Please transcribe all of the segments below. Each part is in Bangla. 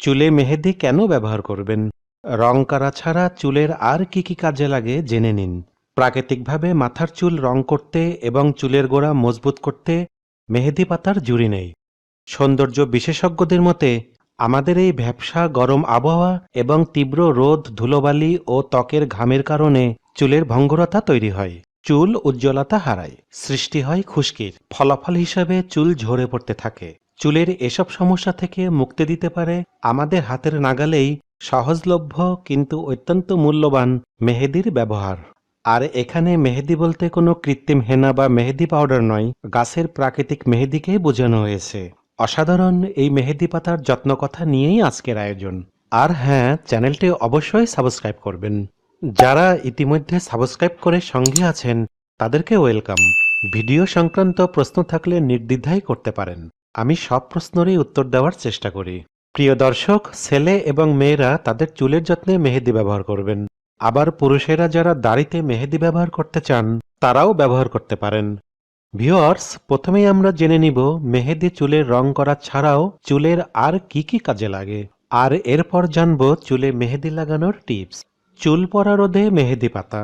চুলে মেহেদি কেন ব্যবহার করবেন? রং করা ছাড়া চুলের আর কি কি কাজে লাগে জেনে নিন। প্রাকৃতিকভাবে মাথার চুল রং করতে এবং চুলের গোড়া মজবুত করতে মেহেদি পাতার জুড়ি নেই। সৌন্দর্য বিশেষজ্ঞদের মতে, আমাদের এই ভ্যাবসা গরম আবহাওয়া এবং তীব্র রোদ, ধুলোবালি ও ত্বকের ঘামের কারণে চুলের ভঙ্গুরতা তৈরি হয়। চুল উজ্জ্বলতা হারায়। সৃষ্টি হয় খুশকির। ফলাফল হিসাবে চুল ঝরে পড়তে থাকে। চুলের এসব সমস্যা থেকে মুক্তি দিতে পারে আমাদের হাতের নাগালেই সহজলভ্য কিন্তু অত্যন্ত মূল্যবান মেহেদির ব্যবহার। আর এখানে মেহেদি বলতে কোনো কৃত্রিম হেনা বা মেহেদি পাউডার নয়, গাছের প্রাকৃতিক মেহেদিকেই বোঝানো হয়েছে। অসাধারণ এই মেহেদি পাতার যত্ন কথা নিয়েই আজকের আয়োজন। আর হ্যাঁ চ্যানেলটি অবশ্যই সাবস্ক্রাইব করবেন। যারা ইতিমধ্যে সাবস্ক্রাইব করে সঙ্গে আছেন, তাদেরকে ওয়েলকাম। ভিডিও সংক্রান্ত প্রশ্ন থাকলে নির্দ্বিধায় করতে পারেন। আমি সব প্রশ্নেরই উত্তর দেওয়ার চেষ্টা করি। প্রিয় দর্শক, ছেলে এবং মেয়েরা তাদের চুলের যত্নে মেহেদি ব্যবহার করবেন। আবার পুরুষেরা যারা দাড়িতে মেহেদি ব্যবহার করতে চান, তারাও ব্যবহার করতে পারেন। ভিউয়ার্স, প্রথমেই আমরা জেনে নিব মেহেদি চুলের রং করা ছাড়াও চুলের আর কি কি কাজে লাগে। আর এরপর জানব চুলে মেহেদি লাগানোর টিপস। চুল পরা রোধে মেহেদি পাতা।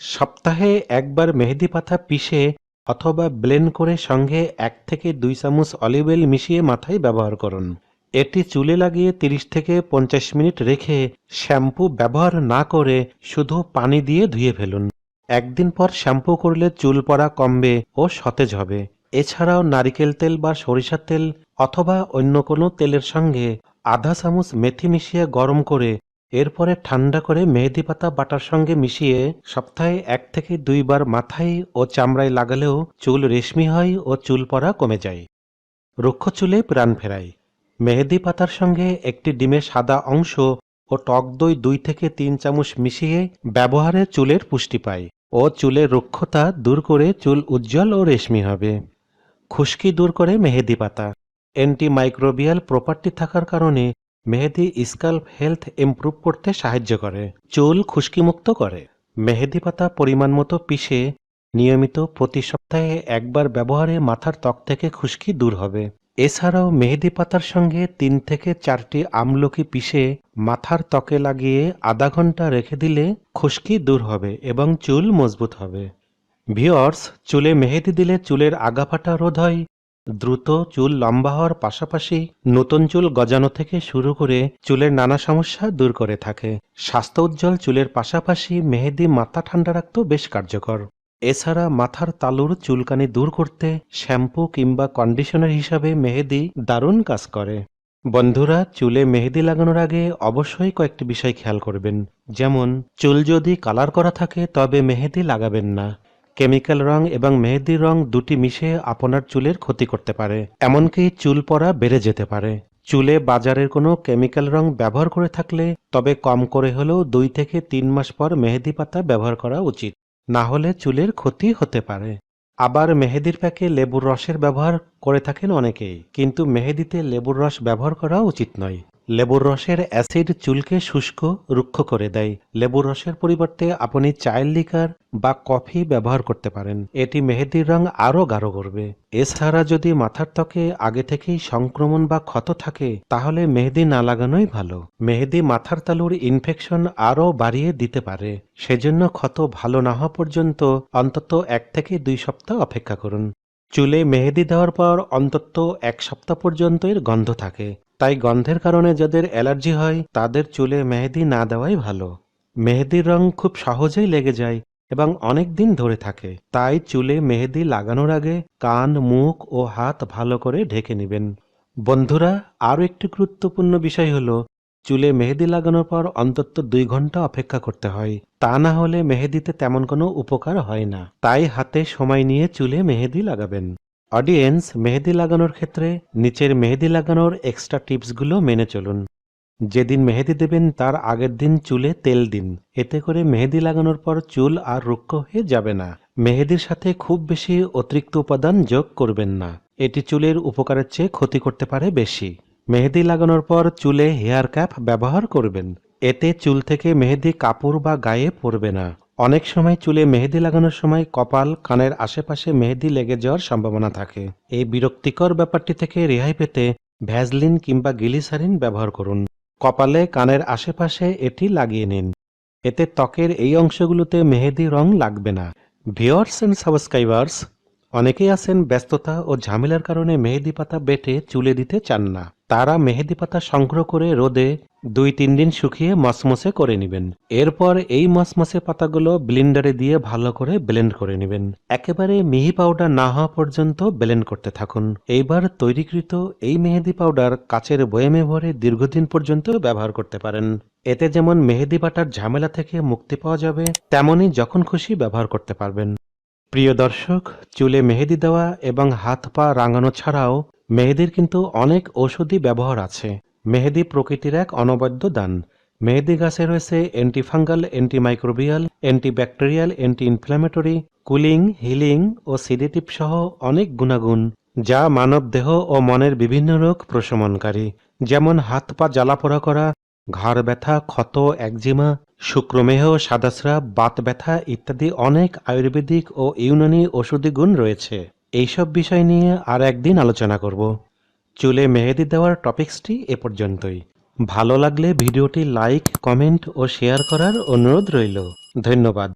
সপ্তাহে একবার মেহেদি পাতা পিষে অথবা ব্লেন্ড করে সঙ্গে এক থেকে দুই চামচ অলিভ অয়েল মিশিয়ে মাথায় ব্যবহার করুন। এটি চুলে লাগিয়ে 30 থেকে পঞ্চাশ মিনিট রেখে শ্যাম্পু ব্যবহার না করে শুধু পানি দিয়ে ধুয়ে ফেলুন। একদিন পর শ্যাম্পু করলে চুল পড়া কমবে ও সতেজ হবে। এছাড়াও নারিকেল তেল বা সরিষার তেল অথবা অন্য কোনো তেলের সঙ্গে আধা চামচ মেথি মিশিয়ে গরম করে এরপরে ঠান্ডা করে মেহেদি পাতা বাটার সঙ্গে মিশিয়ে সপ্তাহে এক থেকে দুইবার মাথায় ও চামড়ায় লাগালেও চুল রেশমি হয় ও চুল পড়া কমে যায়। রুক্ষ চুলে প্রাণ ফেরায়। মেহেদি পাতার সঙ্গে একটি ডিমের সাদা অংশ ও টক দই দুই থেকে তিন চামচ মিশিয়ে ব্যবহারে চুলের পুষ্টি পায় ও চুলের রুক্ষতা দূর করে চুল উজ্জ্বল ও রেশমি হবে। খুশকি দূর করে মেহেদি পাতা। অ্যান্টিমাইক্রোবিয়াল প্রপার্টি থাকার কারণে মেহেদি স্কাল্প হেলথ ইমপ্রুভ করতে সাহায্য করে, চুল খুশকিমুক্ত করে। মেহেদি পাতা পরিমাণ মতো পিষে নিয়মিত প্রতি সপ্তাহে একবার ব্যবহারে মাথার ত্বক থেকে খুশকি দূর হবে। এছাড়াও মেহেদি পাতার সঙ্গে তিন থেকে চারটি আমলকি পিষে মাথার ত্বকে লাগিয়ে আধা ঘণ্টা রেখে দিলে খুশকি দূর হবে এবং চুল মজবুত হবে। ভিওর্স চুলে মেহেদি দিলে চুলের আগাফাটা রোধ হয় দ্রুত চুল লম্বা হওয়ার পাশাপাশি নতুন চুল গজানো থেকে শুরু করে চুলের নানা সমস্যা দূর করে থাকে। স্বাস্থ্য উজ্জ্বল চুলের পাশাপাশি মেহেদি মাথা ঠান্ডা রাখতেও বেশ কার্যকর। এছাড়া মাথার তালুর চুলকানি দূর করতে শ্যাম্পু কিংবা কন্ডিশনার হিসাবে মেহেদি দারুণ কাজ করে। বন্ধুরা, চুলে মেহেদি লাগানোর আগে অবশ্যই কয়েকটি বিষয় খেয়াল করবেন। যেমন, চুল যদি কালার করা থাকে তবে মেহেদি লাগাবেন না। কেমিক্যাল রং এবং মেহেদির রং দুটি মিশে আপনার চুলের ক্ষতি করতে পারে। এমনকি চুল পড়া বেড়ে যেতে পারে। চুলে বাজারের কোনো কেমিক্যাল রং ব্যবহার করে থাকলে তবে কম করে হলেও দুই থেকে তিন মাস পর মেহেদি পাতা ব্যবহার করা উচিত। না হলে চুলের ক্ষতি হতে পারে। আবার মেহেদির প্যাকে লেবুর রসের ব্যবহার করে থাকেন অনেকেই, কিন্তু মেহেদিতে লেবুর রস ব্যবহার করা উচিত নয়। লেবুর রসের অ্যাসিড চুলকে শুষ্ক, রুক্ষ করে দেয়। লেবুর রসের পরিবর্তে আপনি চায়ের লিকার বা কফি ব্যবহার করতে পারেন। এটি মেহেদির রং আরও গাঢ় করবে। এছাড়া যদি মাথার ত্বকে আগে থেকেই সংক্রমণ বা ক্ষত থাকে, তাহলে মেহেদি না লাগানোই ভালো। মেহেদি মাথার তালুর ইনফেকশন আরও বাড়িয়ে দিতে পারে। সেজন্য ক্ষত ভালো না হওয়া পর্যন্ত অন্তত এক থেকে দুই সপ্তাহ অপেক্ষা করুন। চুলে মেহেদি দেওয়ার পর অন্তত এক সপ্তাহ পর্যন্ত এর গন্ধ থাকে। তাই গন্ধের কারণে যাদের অ্যালার্জি হয়, তাদের চুলে মেহেদি না দেওয়াই ভালো। মেহেদির রং খুব সহজেই লেগে যায় এবং অনেক দিন ধরে থাকে। তাই চুলে মেহেদি লাগানোর আগে কান, মুখ ও হাত ভালো করে ঢেকে নেবেন। বন্ধুরা, আরও একটি গুরুত্বপূর্ণ বিষয় হলো, চুলে মেহেদি লাগানোর পর অন্তত দুই ঘণ্টা অপেক্ষা করতে হয়। তা না হলে মেহেদিতে তেমন কোনো উপকার হয় না। তাই হাতে সময় নিয়ে চুলে মেহেদি লাগাবেন। অডিয়েন্স মেহেদি লাগানোর ক্ষেত্রে নিচের মেহেদি লাগানোর এক্সট্রা টিপসগুলো মেনে চলুন। যেদিন মেহেদি দেবেন, তার আগের দিন চুলে তেল দিন। এতে করে মেহেদি লাগানোর পর চুল আর রুক্ষ হয়ে যাবে না। মেহেদির সাথে খুব বেশি অতিরিক্ত উপাদান যোগ করবেন না। এটি চুলের উপকারের চেয়ে ক্ষতি করতে পারে বেশি। মেহেদি লাগানোর পর চুলে হেয়ার ক্যাপ ব্যবহার করবেন। এতে চুল থেকে মেহেদি কাপড় বা গায়ে পড়বে না। অনেক সময় চুলে মেহেদি লাগানোর সময় কপাল, কানের আশেপাশে মেহেদি লেগে যাওয়ার সম্ভাবনা থাকে। এই বিরক্তিকর ব্যাপারটি থেকে রেহাই পেতে ভ্যাজলিন কিংবা গিলিসারিন ব্যবহার করুন। কপালে, কানের আশেপাশে এটি লাগিয়ে নিন। এতে ত্বকের এই অংশগুলোতে মেহেদি রং লাগবে না। ভিওয়ার্স অ্যান্ড সাবস্ক্রাইবার্স, অনেকেই আছেন ব্যস্ততা ও ঝামেলার কারণে মেহেদি পাতা বেটে চুলে দিতে চান না। তারা মেহেদি পাতা সংগ্রহ করে রোদে দুই তিন দিন শুকিয়ে মসমসে করে নেবেন। এরপর এই মসমসে পাতাগুলো ব্লেন্ডারে দিয়ে ভালো করে ব্লেন্ড করে নেবেন। একেবারে মিহি পাউডার না হওয়া পর্যন্ত ব্লেন্ড করতে থাকুন। এইবার তৈরিকৃত এই মেহেদি পাউডার কাচের বয়ামে ভরে দীর্ঘদিন পর্যন্ত ব্যবহার করতে পারেন। এতে যেমন মেহেদি বাটার ঝামেলা থেকে মুক্তি পাওয়া যাবে, তেমনই যখন খুশি ব্যবহার করতে পারবেন। প্রিয় দর্শক, চুলে মেহেদি দেওয়া এবং হাত পা রাঙানো ছাড়াও মেহেদির কিন্তু অনেক ঔষধি ব্যবহার আছে। মেহেদি প্রকৃতির এক অনবদ্য দান। মেহেদি গাছে রয়েছে antifungal antimicrobial antibacterial anti inflammatory cooling healing ও সিডেটিভ সহ অনেক গুণাগুণ, যা মানব দেহ ও মনের বিভিন্ন রোগ প্রশমনকারী। যেমন হাত পা জ্বালাপোড়া করা, ঘাড় ব্যথা, ক্ষত, একজিমা, শুক্রমেহ সাদাস্রাব বাত ব্যথা ইত্যাদি অনেক আয়ুর্বেদিক ও ইউনানি ওষুধি গুণ রয়েছে। এইসব বিষয় নিয়ে আর একদিন আলোচনা করব। চুলে মেহেদি দেওয়ার টপিক্সটি এ পর্যন্তই। ভালো লাগলে ভিডিওটি লাইক, কমেন্ট ও শেয়ার করার অনুরোধ রইল। ধন্যবাদ।